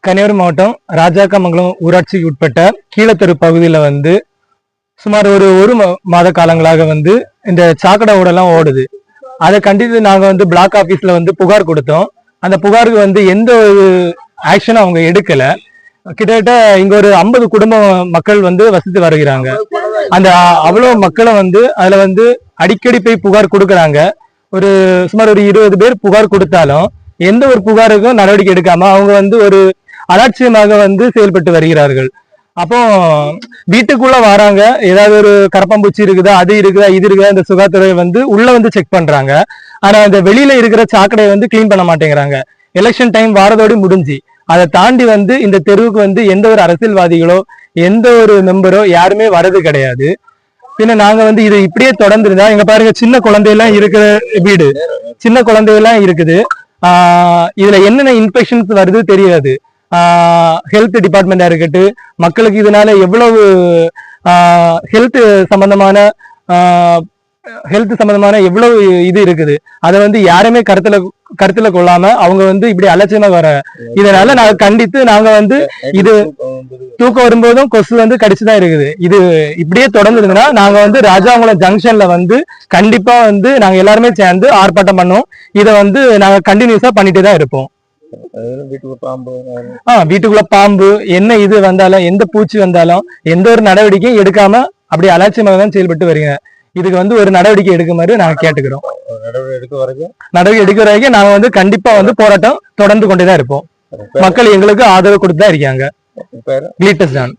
கன்னியாகுமரி மாவட்டம் ராஜாக்கமங்கலம் ஊராட்சிக்கு உட்பட்ட கீழத்தெரு பகுதியில வந்து சுமார் ஒரு ஒரு மாத காலங்களாக வந்து இந்த சாக்கடை ஓடெல்லாம் ஓடுது. அதை கண்டித்து நாங்க வந்து பிளாக் ஆபீஸ்ல வந்து புகார் கொடுத்தோம். அந்த புகாருக்கு வந்து எந்த ஒரு ஆக்ஷனும் அவங்க எடுக்கல. கிட்டத்தட்ட இங்க ஒரு ஐம்பது குடும்ப மக்கள் வந்து வசித்து வருகிறாங்க. அந்த அ- அவ்வளவு மக்களும் வந்து அதுல வந்து அடிக்கடி போய் புகார் கொடுக்கறாங்க. ஒரு சுமார் ஒரு இருபது பேர் புகார் கொடுத்தாலும் எந்த ஒரு புகாருக்கும் நடவடிக்கை எடுக்காம அவங்க வந்து ஒரு அலட்சியமாக வந்து செயல்பட்டு வருகிறார்கள். அப்போ வீட்டுக்குள்ள வராங்க. ஏதாவது ஒரு கரப்பாம்பூச்சி இருக்குதா அது இருக்குதா இது இருக்குதா இந்த சுகாதாரத்துறை வந்து உள்ள வந்து செக் பண்றாங்க. ஆனா அந்த வெளியில இருக்கிற சாக்கடையை வந்து க்ளீன் பண்ண மாட்டேங்கிறாங்க. எலெக்ஷன் டைம் வாரதோடு முடிஞ்சு. அதை தாண்டி வந்து இந்த தெருவுக்கு வந்து எந்த ஒரு அரசியல்வாதிகளோ எந்த ஒரு மெம்பரோ யாருமே வரது கிடையாது. பின்ன நாங்க வந்து இது இப்படியே தொடர்ந்துருந்தா எங்க பாருங்க சின்ன குழந்தையெல்லாம் இருக்கிற வீடு. சின்ன குழந்தையெல்லாம் இருக்குது. இதுல என்னென்ன இன்ஃபெக்ஷன்ஸ் வருது தெரியாது. ஹெல்த் டிபார்ட்மெண்டா இருக்கட்டும் மக்களுக்கு இதனால எவ்வளவு ஹெல்த் சம்பந்தமான ஹெல்த் சம்பந்தமான எவ்வளவு இது இருக்குது. அதை வந்து யாருமே கருத்துல கருத்துல கொள்ளாம அவங்க வந்து இப்படி அலட்சியமா வர. இதனால நாங்க கண்டித்து நாங்க வந்து இது தூக்கம் வரும்போதும் கொசு வந்து கடிச்சுதான் இருக்குது. இது இப்படியே தொடர்ந்துருதுன்னா நாங்க வந்து ராஜாங்குளம் ஜங்ஷன்ல வந்து கண்டிப்பா வந்து நாங்க எல்லாருமே சேர்ந்து ஆர்ப்பாட்டம் பண்ணுவோம். இதை வந்து நாங்க கண்டினியூஸா பண்ணிட்டு தான் இருப்போம். பாம்பு ஆஹ் வீட்டுக்குள்ள பாம்பு என்ன இது வந்தாலும் எந்த பூச்சி வந்தாலும் எந்த ஒரு நடவடிக்கையும் எடுக்காம அப்படி அலட்சியமாக தான் செயல்பட்டு வருகிறேன் இதுக்கு வந்து ஒரு நடவடிக்கை எடுக்குமாறு நாங்க கேட்டுக்கிறோம். நடவடிக்கை எடுக்க வரைக்கும்? நாங்க வந்து கண்டிப்பா வந்து போராட்டம் தொடர்ந்து கொண்டே தான் இருப்போம். மக்கள் எங்களுக்கு ஆதரவு கொடுத்து தான் இருக்காங்க கிளீட்டஸ் தான்